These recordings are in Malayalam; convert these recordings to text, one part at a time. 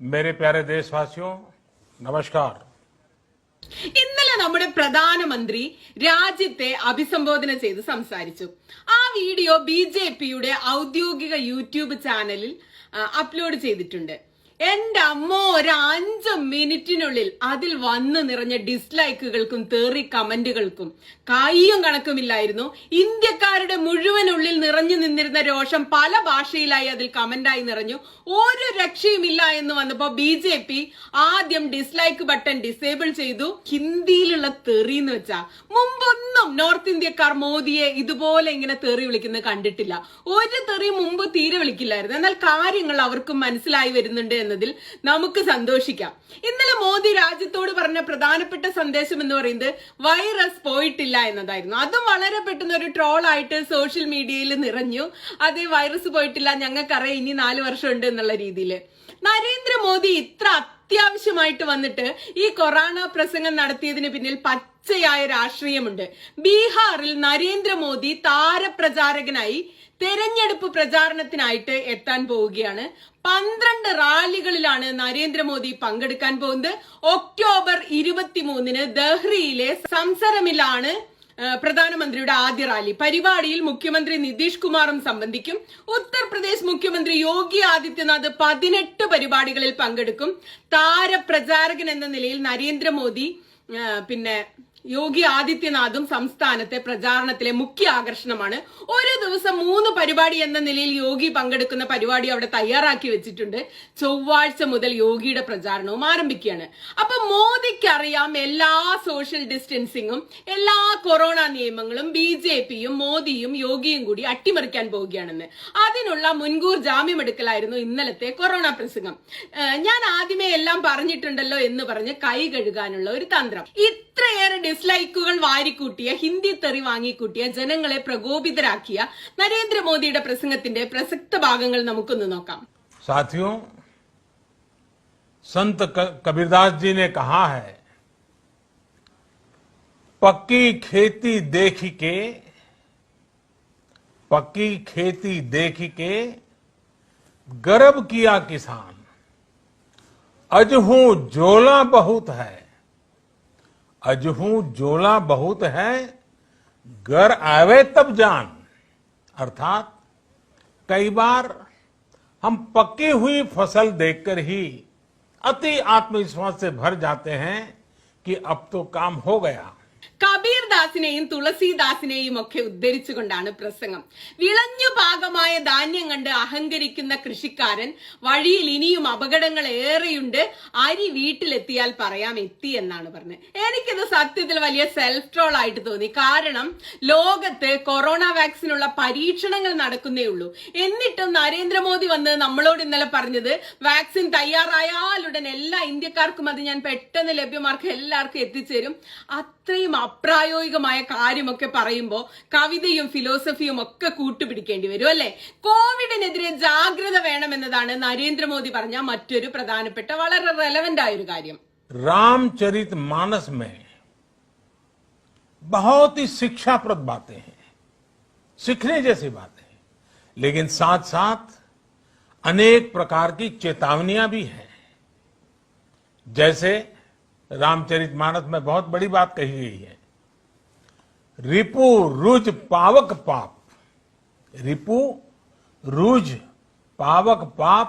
मेरे प्यारे देशवासियों नमस्कार ഇന്നലെ നമ്മുടെ പ്രധാനമന്ത്രി രാജ്യത്തെ അഭിസംബോധന ചെയ്ത് സംസാരിച്ചു ആ വീഡിയോ ബി ജെ പിയുടെ ഔദ്യോഗിക യൂട്യൂബ് ചാനലിൽ ആ, അപ്ലോഡ് ചെയ്തിട്ടുണ്ട് എന്റെ അമ്മ ഒരു അഞ്ച് മിനിറ്റിനുള്ളിൽ അതിൽ വന്ന് നിറഞ്ഞ ഡിസ്ലൈക്കുകൾക്കും തേറി കമന്റുകൾക്കും കയ്യും കണക്കുമില്ലായിരുന്നു. ഇന്ത്യക്കാരുടെ മുഴുവൻ ഉള്ളിൽ നിറഞ്ഞു നിന്നിരുന്ന രോഷം പല ഭാഷയിലായി അതിൽ കമന്റായി നിറഞ്ഞു. ഒരു രക്ഷയുമില്ല എന്ന് വന്നപ്പോ ബി ജെ പി ആദ്യം ഡിസ്ലൈക്ക് ബട്ടൺ ഡിസേബിൾ ചെയ്തു. ഹിന്ദിയിലുള്ള തെറി എന്ന് വെച്ചാ മുമ്പൊന്നും നോർത്ത് ഇന്ത്യക്കാർ മോദിയെ ഇതുപോലെ ഇങ്ങനെ തെറി വിളിക്കുന്നത് കണ്ടിട്ടില്ല. ഒരു തെറി മുമ്പ് തീരെ വിളിക്കില്ലായിരുന്നു. എന്നാൽ കാര്യങ്ങൾ അവർക്കും മനസ്സിലായി വരുന്നുണ്ട് എന്നതിൽ നമുക്ക് സന്തോഷിക്കാം. ഇന്നലെ മോദി രാജ്യത്തോട് പറഞ്ഞ പ്രധാനപ്പെട്ട സന്ദേശം എന്ന് പറയുന്നത് വൈറസ് പോയിട്ടില്ല എന്നതായിരുന്നു. അതും വളരെ പെട്ടെന്ന് ഒരു ട്രോൾ ആയിട്ട് സോഷ്യൽ മീഡിയയിൽ നിറഞ്ഞു. അത് വൈറസ് പോയിട്ടില്ല ഞങ്ങൾക്കറിയാം ഇനി നാല് വർഷം ഉണ്ട് എന്നുള്ള രീതിയിൽ. നരേന്ദ്രമോദി ഇത്ര അത്യാവശ്യമായിട്ട് വന്നിട്ട് ഈ കൊറോണ പ്രസംഗം നടത്തിയതിന് പിന്നിൽ പച്ചയായ രാഷ്ട്രീയമുണ്ട്. ബീഹാറിൽ നരേന്ദ്രമോദി താരപ്രചാരകനായി തെരഞ്ഞെടുപ്പ് പ്രചാരണത്തിനായിട്ട് എത്താൻ പോവുകയാണ്. പന്ത്രണ്ട് റാലികളിലാണ് നരേന്ദ്രമോദി പങ്കെടുക്കാൻ പോകുന്നത്. ഒക്ടോബർ ഇരുപത്തിമൂന്നിന് ദഹ്റിയിലെ സംസരമിലാണ് പ്രധാനമന്ത്രിയുടെ ആദ്യ റാലി. പരിപാടിയിൽ മുഖ്യമന്ത്രി നിതീഷ് കുമാറും സംബന്ധിക്കും ഉത്തർപ്രദേശ് മുഖ്യമന്ത്രി യോഗി ആദിത്യനാഥ് പതിനെട്ട് പരിപാടികളിൽ പങ്കെടുക്കും. താരപ്രചാരകൻ എന്ന നിലയിൽ നരേന്ദ്രമോദി പിന്നെ യോഗി ആദിത്യനാഥും സംസ്ഥാനത്തെ പ്രചാരണത്തിലെ മുഖ്യ ആകർഷണമാണ്. ഒരു ദിവസം മൂന്ന് പരിപാടി എന്ന നിലയിൽ യോഗി പങ്കെടുക്കുന്ന പരിപാടി അവിടെ തയ്യാറാക്കി വെച്ചിട്ടുണ്ട്. ചൊവ്വാഴ്ച മുതൽ യോഗിയുടെ പ്രചാരണവും ആരംഭിക്കുകയാണ്. അപ്പൊ മോദിക്കറിയാം എല്ലാ സോഷ്യൽ ഡിസ്റ്റൻസിങ്ങും എല്ലാ കൊറോണ നിയമങ്ങളും ബി ജെ പിയും മോദിയും യോഗിയും കൂടി അട്ടിമറിക്കാൻ പോവുകയാണെന്ന്. അതിനുള്ള മുൻകൂർ ജാമ്യമെടുക്കലായിരുന്നു ഇന്നലത്തെ കൊറോണ പ്രസംഗം. ഞാൻ ആദ്യമേ എല്ലാം പറഞ്ഞിട്ടുണ്ടല്ലോ എന്ന് പറഞ്ഞ് കൈ കഴുകാനുള്ള ഒരു തന്ത്രം. ഇത്രയേറെ ഡിസ്ലൈക്കുകൾ വാരിക്കൂട്ടിയ ഹിന്ദി തെറി വാങ്ങിക്കൂട്ടിയ ജനങ്ങളെ പ്രകോപിതരാക്കിയ നരേന്ദ്രമോദിയുടെ പ്രസംഗത്തിന്റെ പ്രസക്ത ഭാഗങ്ങൾ നമുക്കൊന്ന് നോക്കാം साथियों संत क- कबीरदास जी ने कहा है पक्की खेती देख के पक्की खेती देख के गर्व किया किसान अजहू जोला बहुत है अजहू जोला बहुत है, घर आवे तब जान। अर्थात, कई बार हम पकी हुई फ़सल देखकर ही अति आत्मविश्वास से भर जाते हैं कि अब तो काम हो गया। കബീർദാസിനെയും തുളസീദാസിനെയും ഒക്കെ ഉദ്ധരിച്ചുകൊണ്ടാണ് പ്രസംഗം. വിളഞ്ഞു പാകമായ ധാന്യം കണ്ട് അഹങ്കരിക്കുന്ന കൃഷിക്കാരൻ വഴിയിൽ ഇനിയും അപകടങ്ങൾ ഏറെയുണ്ട്. അരി വീട്ടിലെത്തിയാൽ പറയാം എത്തി എന്നാണ് പറഞ്ഞത് എനിക്കിത് സത്യത്തിൽ വലിയ സെൽഫ് ട്രോൾ ആയിട്ട് തോന്നി. കാരണം ലോകത്ത് കൊറോണ വാക്സിനുള്ള പരീക്ഷണങ്ങൾ നടക്കുന്നേ ഉള്ളൂ. എന്നിട്ടും നരേന്ദ്രമോദി വന്ന് നമ്മളോട് ഇന്നലെ പറഞ്ഞത് വാക്സിൻ തയ്യാറായാലുടൻ എല്ലാ ഇന്ത്യക്കാർക്കും അത് ഞാൻ പെട്ടെന്ന് ലഭ്യമാർക്ക് എല്ലാവർക്കും എത്തിച്ചേരും. അത്രയും അപ്രായോഗികമായ കാര്യമൊക്കെ പറയുമ്പോൾ കവിതയും ഫിലോസഫിയും ഒക്കെ കൂട്ടുപിടിക്കേണ്ടി വരും അല്ലെ കോവിഡിനെതിരെ ജാഗ്രത വേണമെന്നതാണ് നരേന്ദ്രമോദി പറഞ്ഞ മറ്റൊരു പ്രധാനപ്പെട്ട വളരെ റെലവെന്റ് ആയ ഒരു കാര്യം रामचरित मानस में बहुत ही शिक्षाप्रद बातें हैं सीखने जैसी बातें हैं लेकिन साथ साथ अनेक प्रकार की चेतावनियां भी हैं जैसे रामचरित मानस में बहुत बड़ी बात कही गई है रिपु रुज पावक पाप रिपु रुज पावक पाप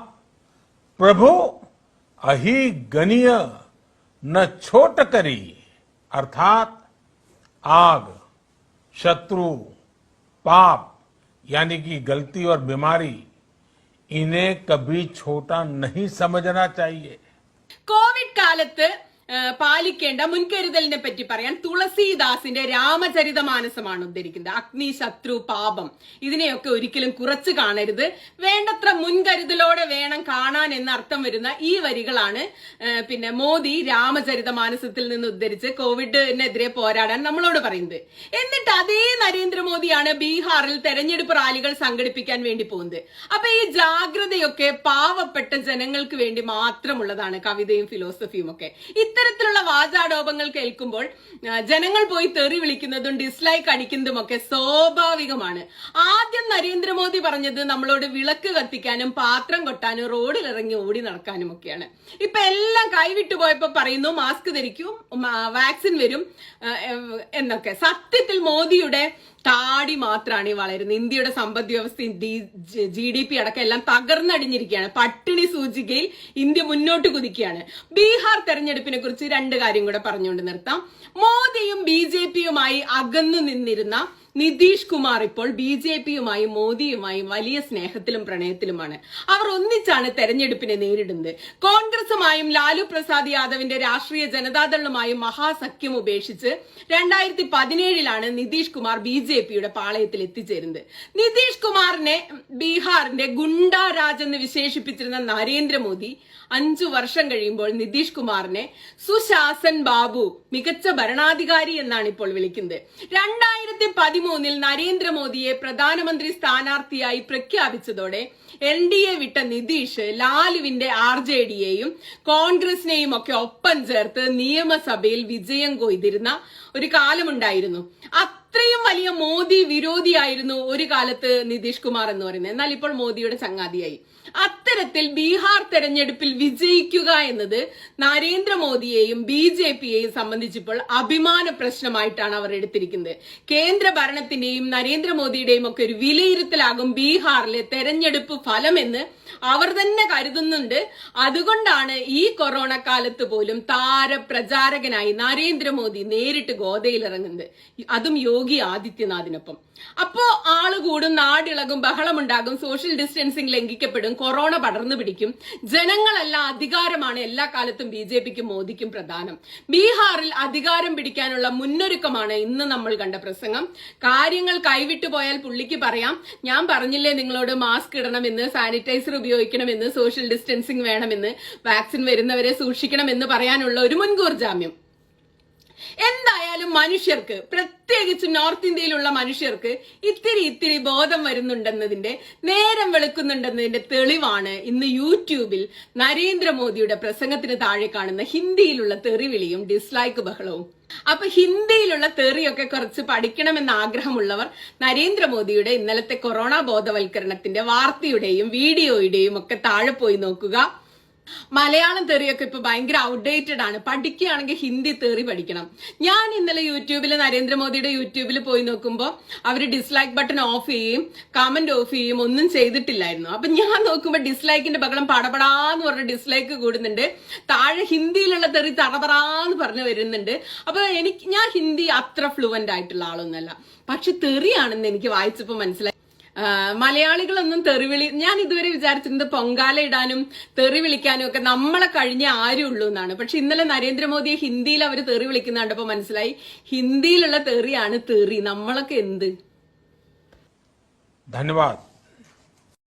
प्रभु अहि गनीय न छोट करी अर्थात आग शत्रु पाप यानी कि गलती और बीमारी इन्हें कभी छोटा नहीं समझना चाहिए കോവിഡ് കാലത്ത് ആ, പാലിക്കേണ്ട മുൻകരുതലിനെ പറ്റി പറയാൻ തുളസീദാസിന്റെ രാമചരിതമാനസമാണ് ഉദ്ധരിക്കുന്നത്. അഗ്നി ശത്രു പാപം. ഇതിനെയൊക്കെ ഒരിക്കലും കുറച്ച് കാണരുത്. വേണ്ടത്ര മുൻകരുതലോടെ വേണം കാണാൻ എന്ന അർത്ഥം വരുന്ന ഈ വരികളാണ് പിന്നെ മോദി രാമചരിതമാനസത്തിൽ നിന്ന് ഉദ്ധരിച്ച് കോവിഡിനെതിരെ പോരാടാൻ നമ്മളോട് പറയുന്നത്. എന്നിട്ട് അതേ നരേന്ദ്രമോദിയാണ് ബീഹാറിൽ തെരഞ്ഞെടുപ്പ് റാലികൾ സംഘടിപ്പിക്കാൻ വേണ്ടി പോകുന്നത്. അപ്പൊ ഈ ജാഗ്രതയൊക്കെ പാവപ്പെട്ട ജനങ്ങൾക്ക് വേണ്ടി മാത്രമുള്ളതാണ് കവിതയും ഫിലോസഫിയും ഒക്കെ. ഇത്തരത്തിലുള്ള വാചാടോപങ്ങൾ കേൾക്കുമ്പോൾ ജനങ്ങൾ പോയി തെറി വിളിക്കുന്നതും ഡിസ്ലൈക്ക് അടിക്കുന്നതും ഒക്കെ സ്വാഭാവികമാണ്. ആദ്യം നരേന്ദ്രമോദി പറഞ്ഞത് നമ്മളോട് വിളക്ക് കത്തിക്കാനും പാത്രം കൊട്ടാനും റോഡിൽ ഇറങ്ങി ഓടി നടക്കാനും ഒക്കെയാണ്. ഇപ്പൊ എല്ലാം കൈവിട്ടു പോയപ്പോ പറയുന്നു മാസ്ക് ധരിക്കും വാക്സിൻ വരും എന്നൊക്കെ. സത്യത്തിൽ മോദിയുടെ താടി മാത്രമാണ് ഈ വളരുന്നത്. ഇന്ത്യയുടെ സമ്പദ് വ്യവസ്ഥയും ജി ഡി പി അടക്കം എല്ലാം തകർന്നടിഞ്ഞിരിക്കുകയാണ്. പട്ടിണി സൂചികയിൽ ഇന്ത്യ മുന്നോട്ട് കുതിക്കുകയാണ്. ബീഹാർ തെരഞ്ഞെടുപ്പിനെ കുറിച്ച് രണ്ട് കാര്യം കൂടെ പറഞ്ഞുകൊണ്ട് നിർത്താം. മോദിയും ബി ജെ പിയുമായി അകന്നു നിന്നിരുന്ന നിതീഷ് കുമാർ ഇപ്പോൾ ബി ജെ പിയുമായും മോദിയുമായും വലിയ സ്നേഹത്തിലും പ്രണയത്തിലുമാണ്. അവർ ഒന്നിച്ചാണ് തെരഞ്ഞെടുപ്പിനെ നേരിടുന്നത്. കോൺഗ്രസുമായും ലാലു പ്രസാദ് യാദവിന്റെ രാഷ്ട്രീയ ജനതാദളുമായും മഹാസഖ്യം ഉപേക്ഷിച്ച് രണ്ടായിരത്തി പതിനേഴിലാണ് നിതീഷ് കുമാർ ബി ജെ പിയുടെ പാളയത്തിൽ എത്തിച്ചേരുന്നത്. നിതീഷ് കുമാറിനെ ബീഹാറിന്റെ ഗുണ്ടാ രാജ് എന്ന് വിശേഷിപ്പിച്ചിരുന്ന നരേന്ദ്രമോദി അഞ്ചു വർഷം കഴിയുമ്പോൾ നിതീഷ് കുമാറിനെ സുശാസൻ ബാബു മികച്ച ഭരണാധികാരി എന്നാണ് ഇപ്പോൾ വിളിക്കുന്നത്. രണ്ടായിരത്തി പതിമൂന്നിൽ നരേന്ദ്രമോദിയെ പ്രധാനമന്ത്രി സ്ഥാനാർത്ഥിയായി പ്രഖ്യാപിച്ചതോടെ എൻ ഡി എ വിട്ട നിതീഷ് ലാലുവിന്റെ ആർ ജെ ഡിയെയും കോൺഗ്രസിനെയും ഒക്കെ ഒപ്പം ചേർത്ത് നിയമസഭയിൽ വിജയം കൊയ്തിരുന്ന ഒരു കാലമുണ്ടായിരുന്നു. അത്രയും വലിയ മോദി വിരോധിയായിരുന്നു ഒരു കാലത്ത് നിതീഷ് കുമാർ എന്ന് പറയുന്നത്. എന്നാൽ ഇപ്പോൾ മോദിയുടെ ചങ്ങാതിയായി. അത്തരത്തിൽ ബീഹാർ തെരഞ്ഞെടുപ്പിൽ വിജയിക്കുക എന്നത് നരേന്ദ്രമോദിയെയും ബി ജെ പിയെയും സംബന്ധിച്ചിപ്പോൾ അഭിമാന പ്രശ്നമായിട്ടാണ് അവർ എടുത്തിരിക്കുന്നത്. കേന്ദ്ര ഭരണത്തിന്റെയും നരേന്ദ്രമോദിയുടെയും ഒക്കെ ഒരു വിലയിരുത്തലാകും ബീഹാറിലെ തെരഞ്ഞെടുപ്പ് ഫലമെന്ന് അവർ തന്നെ കരുതുന്നുണ്ട്. അതുകൊണ്ടാണ് ഈ കൊറോണ കാലത്ത് പോലും താരപ്രചാരകനായി നരേന്ദ്രമോദി നേരിട്ട് ഗോതയിൽ ഇറങ്ങുന്നത് അതും യോഗി ആദിത്യനാഥിനൊപ്പം. അപ്പോ ആൾ കൂടും നാടിളകും ബഹളമുണ്ടാകും സോഷ്യൽ ഡിസ്റ്റൻസിംഗ് ലംഘിക്കപ്പെടും കൊറോണ പടർന്നു പിടിക്കും. ജനങ്ങളല്ല അധികാരമാണ് എല്ലാ കാലത്തും ബി ജെ പിക്കും മോദിക്കും പ്രധാനം. ബീഹാറിൽ അധികാരം പിടിക്കാനുള്ള മുന്നൊരുക്കമാണ് ഇന്ന് നമ്മൾ കണ്ട പ്രസംഗം. കാര്യങ്ങൾ കൈവിട്ടു പോയാൽ പുള്ളിക്ക് പറയാം. ഞാൻ പറഞ്ഞില്ലേ നിങ്ങളോട് മാസ്ക് ഇടണമെന്ന് സാനിറ്റൈസർ ഉപയോഗിക്കണമെന്ന് സോഷ്യൽ ഡിസ്റ്റൻസിംഗ് വേണമെന്ന് വാക്സിൻ വരുന്നവരെ സൂക്ഷിക്കണമെന്ന് പറയാനുള്ള ഒരു മുൻകൂർ ജാമ്യം. എന്തായാലും മനുഷ്യർക്ക് പ്രത്യേകിച്ച് നോർത്ത് ഇന്ത്യയിലുള്ള മനുഷ്യർക്ക് ഇത്തിരി ഇത്തിരി ബോധം വരുന്നുണ്ടെന്നതിന്റെ നേരം വെളുക്കുന്നുണ്ടെന്നതിന്റെ തെളിവാണ് ഇന്ന് യൂട്യൂബിൽ നരേന്ദ്രമോദിയുടെ പ്രസംഗത്തിന് താഴെ കാണുന്ന ഹിന്ദിയിലുള്ള തെറിവിളിയും ഡിസ്ലൈക്ക് ബഹളവും. അപ്പൊ ഹിന്ദിയിലുള്ള തെറിയൊക്കെ കുറച്ച് പഠിക്കണമെന്ന് ആഗ്രഹമുള്ളവർ നരേന്ദ്രമോദിയുടെ ഇന്നലത്തെ കൊറോണ ബോധവൽക്കരണത്തിന്റെ വാർത്തയുടെയും വീഡിയോയുടെയും ഒക്കെ താഴെ പോയി നോക്കുക. മലയാളം തെറിയൊക്കെ ഇപ്പൊ ഭയങ്കര ഔട്ട്ഡേറ്റഡ് ആണ്. പഠിക്കുകയാണെങ്കിൽ ഹിന്ദി തെറി പഠിക്കണം. ഞാൻ ഇന്നലെ യൂട്യൂബിൽ നരേന്ദ്രമോദിയുടെ യൂട്യൂബിൽ പോയി നോക്കുമ്പോൾ അവർ ഡിസ്ലൈക്ക് ബട്ടൺ ഓഫ് ചെയ്യും കമന്റ് ഓഫ് ചെയ്യും ഒന്നും ചെയ്തിട്ടില്ലായിരുന്നു. അപ്പൊ ഞാൻ നോക്കുമ്പോൾ ഡിസ്ലൈക്കിന്റെ പകരം പടപടാന്ന് പറഞ്ഞ ഡിസ്ലൈക്ക് കൂടുന്നുണ്ട്. താഴെ ഹിന്ദിയിലുള്ള തെറി തറതറാന്ന് പറഞ്ഞു വരുന്നുണ്ട്. അപ്പൊ എനിക്ക് ഞാൻ ഹിന്ദി അത്ര ഫ്ലുവന്റ് ആയിട്ടുള്ള ആളൊന്നല്ല പക്ഷെ തെറിയാണെന്ന് എനിക്ക് വായിച്ചപ്പോൾ മനസ്സിലായി. മലയാളികളൊന്നും തെറിവിളി ഞാൻ ഇതുവരെ വിചാരിച്ചിരുന്നത് പൊങ്കാല ഇടാനും തെറി വിളിക്കാനും ഒക്കെ നമ്മളെ കഴിഞ്ഞ ആരും ഉള്ളൂ എന്നാണ്. പക്ഷെ ഇന്നലെ നരേന്ദ്രമോദിയെ ഹിന്ദിയിൽ അവർ തെറി വിളിക്കുന്ന കണ്ടപ്പോൾ മനസ്സിലായി. ഹിന്ദിയിലുള്ള തെറിയാണ് തെറി. നമ്മളൊക്കെ എന്ത്? ധന്യവാദ്.